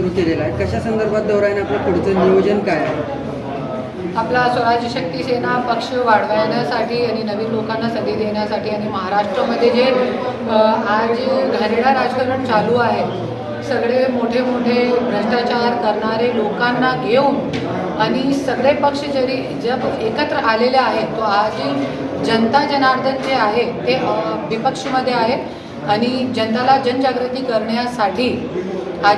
सुरू केलेला आहे. कशा संदर्भात दौरा आहे आपलं पुढचं नियोजन काय आहे? आपला स्वराज्य शक्ती सेना पक्ष वाढवण्यासाठी आणि नवीन लोकांना संधी देण्यासाठी आणि महाराष्ट्रामध्ये जे आज घाणेरडा राजकारण चालू आहे सगळे मोठे मोठे भ्रष्टाचार करणारे लोकांना घेऊन आणि सगळे पक्ष जरी जब एकत्र आलेले आहेत तो आज जनता जनार्दन जे आहे ते विपक्षमध्ये आहे. आणि जनताला जनजागृती करण्यासाठी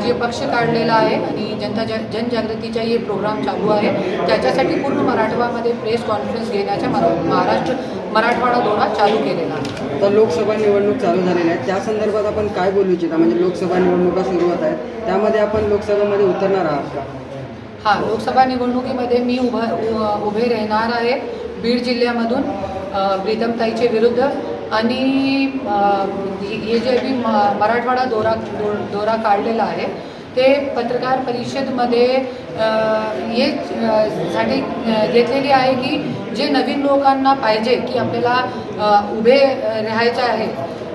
हे पक्ष काढलेला आहे आणि जनता ज जनजागृतीचा हे प्रोग्राम चालू आहे त्याच्यासाठी पूर्ण मराठवामध्ये प्रेस कॉन्फरन्स घेण्याचा मरा महाराष्ट्र मराठवाडा दौरा चालू केलेला आहे. आता लोकसभा निवडणूक चालू झालेली आहे. त्या संदर्भात आपण काय बोलू इच्छिता म्हणजे लोकसभा निवडणुका सुरू होत आहेत. त्यामध्ये आपण लोकसभेमध्ये उतरणार आहात का? हां लोकसभा निवडणुकीमध्ये मी उभं उभे राहणार आहे बीड जिल्ह्यामधून प्रीतमताईचे विरुद्ध आणि हे जे मी म- मराठवाडा दौरा दौरा काढलेला आहे ते पत्रकार परिषदमध्ये हे साठी घेतलेली आहे की जे नवीन लोकांना पाहिजे की आपल्याला उभे राहायचं आहे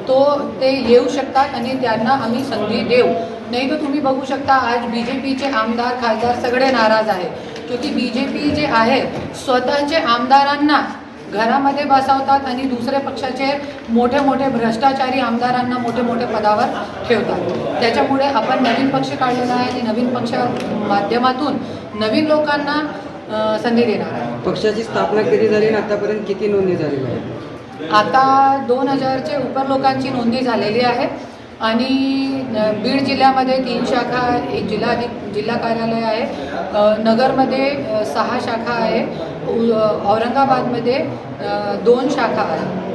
तो ते येऊ शकतात आणि त्यांना आम्ही संधी देऊ. नाही तर तुम्ही बघू शकता आज बी जे पीचे आमदार खासदार सगळे नाराज आहे क्योंकि बी जे पी जे आहे स्वतःचे आमदारांना घरामध्ये बसवतात आणि दुसऱ्या पक्षाचे मोठे मोठे भ्रष्टाचारी आमदारांना मोठे मोठे पदावर ठेवतात. त्याच्यामुळे आपण नवीन पक्ष काढलेला आहे आणि नवीन पक्ष माध्यमातून नवीन लोकांना संधी देणार आहे. पक्षाची स्थापना कधी झाली आणि आतापर्यंत किती नोंदी झालेल्या आहेत? आता दोन हजारचे उपर लोकांची नोंदणी झालेली आहे. आणि बीड जिल्ह्यामध्ये तीन शाखा एक जिल्हा अधिक जिल्हा कार्यालय आहे नगरमध्ये सहा शाखा आहे औरंगाबादमध्ये दोन शाखा आहे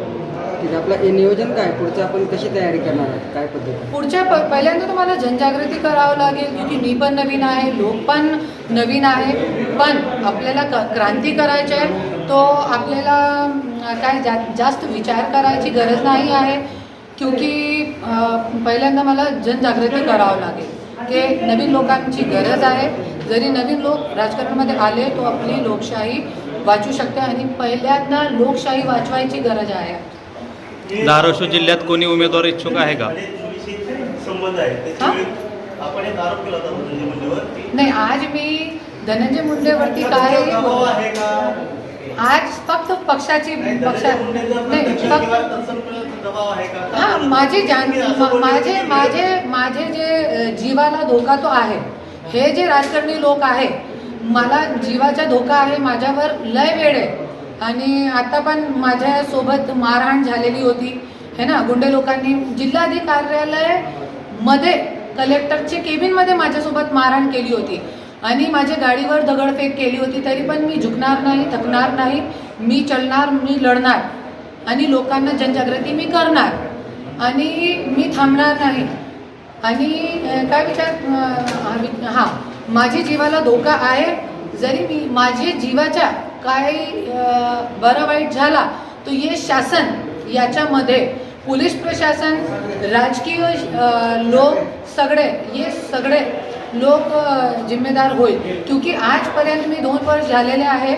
आपलं हे नियोजन काय? पुढचं आपण कशी तयारी करणार आहात? काय पद्धती? पुढच्या प पहिल्यांदा तुम्हाला जनजागृती करावं लागेल क्योंकि मी पण नवीन आहे लोक पण नवीन आहे पण आपल्याला क क्रांती करायची आहे तो आपल्याला काय जा जास्त विचार करायची गरज नाही आहे क्योंकि पहिल्यांदा मला जनजागृती करावं लागेल की नवीन लोकांची गरज आहे. जरी नवीन लोक राजकारणामध्ये आले तो आपली लोकशाही वाचू शकते आणि पहिल्यांदा लोकशाही वाचवायची गरज आहे. धाराशिव जिल्ह्यात कोणी उमेदवार इच्छुक आहे का? नाही आज मी धनंजय मुंडेवरती काय आज फक्त पक्षाची पक्षा नाही फक्त हा? माझे जान माझे माझे माझे जे जीवाला धोका तो आहे. हे जे राजकारणी लोक आहे मला जीवाचा धोका आहे माझ्यावर लय वेळ आहे. आणि आता पण माझ्यासोबत मारहाण झालेली होती है ना गुंडे लोकांनी जिल्हाधिकारी कार्यालयमध्ये कलेक्टरचे केबिनमध्ये माझ्यासोबत मारहाण केली होती. आणि माझ्या गाडीवर दगडफेक केली होती तरी पण मी झुकणार नाही थकणार नाही मी चलणार मी लढणार. आणि लोकांना जनजागृती मी करणार. आणि मी थांबणार नाही. आणि काय विचार हा हां माझी जीवाला धोका आहे. जरी मी माझे जीवाच्या काय बरं वाईट झाला तर हे शासन याच्यामध्ये. पोलीस प्रशासन राजकीय लोक सगळे हे सगळे लोक जिम्मेदार होईल. क्योंकि आजपर्यंत मी दोन वर्ष झालेले आहे.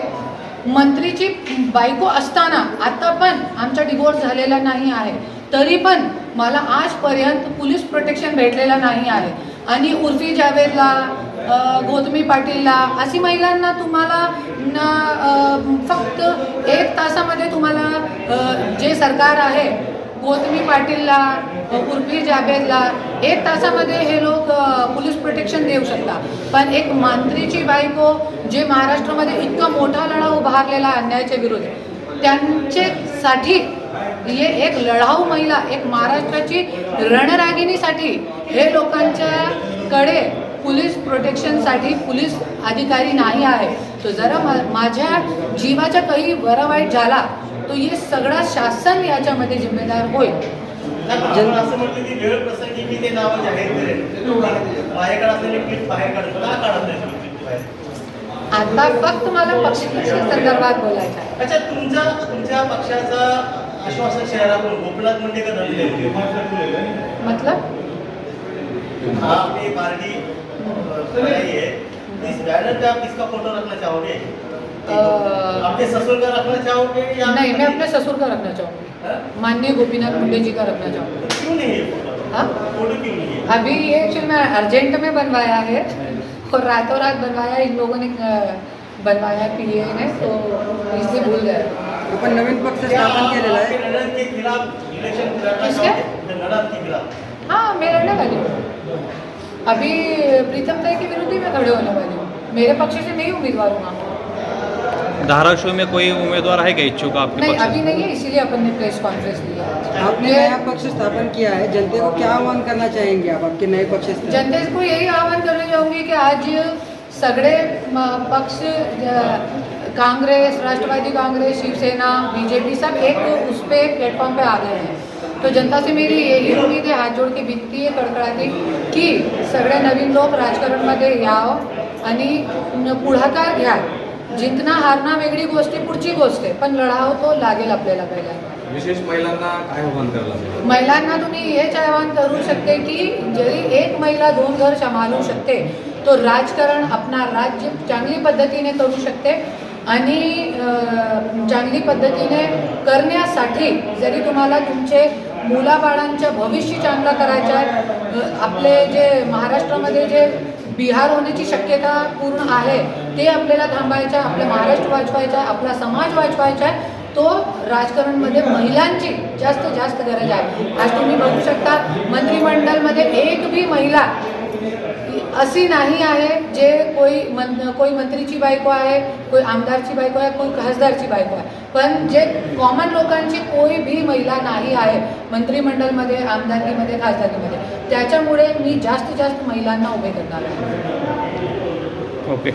मंत्रीची बायको असताना आता पण आमचा डिवोर्स झालेला नाही आहे. तरी पण मला आजपर्यंत पोलीस प्रोटेक्शन भेटलेलं नाही आहे. आणि उर्फी जावेदला अ, गौतमी पाटीलला अशी महिलांना तुम्हाला न, फक्त एक तासामध्ये तुम्हाला जे सरकार आहे गौतमी पाटीलला उर्फी जावेदला एक तासामध्ये हे लोक पोलीस प्रोटेक्शन देऊ शकतात. पण एक मांत्रीची बायको जे महाराष्ट्रामध्ये इतका मोठा लढा उभारलेला आहे अन्यायाच्या विरुद्ध त्यांच्यासाठी हे एक लढाऊ महिला एक महाराष्ट्राची रणरागिणीसाठी हे लोकांच्याकडे पोलीस प्रोटेक्शनसाठी पोलीस अधिकारी नाही आहे. तो जरा मा माझ्या जीवाच्या काही बरं वाईट झाला तो हे सगळा शासन याच्यामध्ये जिम्मेदार होईल की का आता फक्त मला पक्षाच्या संदर्भात बोलायचं आहे. अच्छा तुमच्या तुमच्या पक्षाचं आश्वासन शहरातून गोपीनाथ मुंडे का धनंजय मुंडे मतलब? हाँ पार्टी बनाई है इस बैनर पे आप किसका फोटो रखना चाहोगे अपने ससुर का रखना चाहोगे या नहीं मैं अपने ससुर का रखना चाहूँगी। हाँ? माननीय गोपीनाथ मुंडे जी का रखना चाहूँगी। क्यों नहीं है हाँ? है? अभी ये एक्चुअली मैं अर्जेंट में बनवाया है और रातों रात बनवाया इन लोगों ने बनवाया पी ए ने तो इसलिए भूल गए। आपण नवीन पक्ष स्थापन केलेला आहे हाँ? मैं लड़ने वाली हूँ। अभी प्रीतम तय के विरुद्ध ही मैं खड़े होने वाली हूँ। मेरे पक्ष से नहीं उम्मीदवार हूँ। धाराशिव में कोई उम्मीदवार है क्या इच्छुक आपके नहीं पक्ष अभी नहीं है इसीलिए अपन ने प्रेस कॉन्फ्रेंस लिया। आपने नया पक्ष स्थापन किया है जनते को क्या आह्वान करना चाहेंगे आप आपके नए पक्ष जनते को यही आह्वान करना चाहूँगी की आज सगड़े पक्ष कांग्रेस राष्ट्रवादी कांग्रेस शिवसेना बीजेपी सब एक उस पे प्लेटफॉर्म पे आ गए हैं। तो जनता से मेरी यही उम्मीद आहे हात जोड की विनंती आहे कडकडाती की सगळे नवीन लोक राजकारणमध्ये यावं आणि न- पुढाकार घ्या जिंकणं हारणं वेगळी गोष्ट आहे पुढची गोष्ट आहे. पण लढाव तो लागेल आपल्याला पहिल्यांदा विशेष महिलांना काय आव्हान करायला लागेल? महिलांना तुम्ही हेच आवाहन करू शकते की जरी एक महिला दोन घर सांभाळू शकते तो राजकारण आपला राज्य चांगली पद्धतीने करू शकते आणि चांगली पद्धतीने करण्यासाठी जरी तुम्हाला तुमचे मुलाबाळांचं भविष्य चांगलं करायचं आहे आपले जे महाराष्ट्रामध्ये जे बिहार होण्याची शक्यता पूर्ण आहे ते आपल्याला थांबायचं आहे आपलं महाराष्ट्र वाचवायचा आहे आपला समाज वाचवायचा आहे तो राजकारणमध्ये महिलांची जास्त जास्त गरज आहे. आज तुम्ही बघू शकता मंत्रिमंडळमध्ये एक बी महिला अशी नाही आहे जे कोई मन कोई मंत्रीची बायको आहे कोई आमदारची बायको आहे कोई खासदारची बायको आहे. पण जे कॉमन लोकांची कोई भी महिला नाही आहे मंत्रिमंडळमध्ये आमदारकीमध्ये खासदारकीमध्ये त्याच्यामुळे मी जास्तीत जास्त महिलांना उभे करणार आहे. ओके.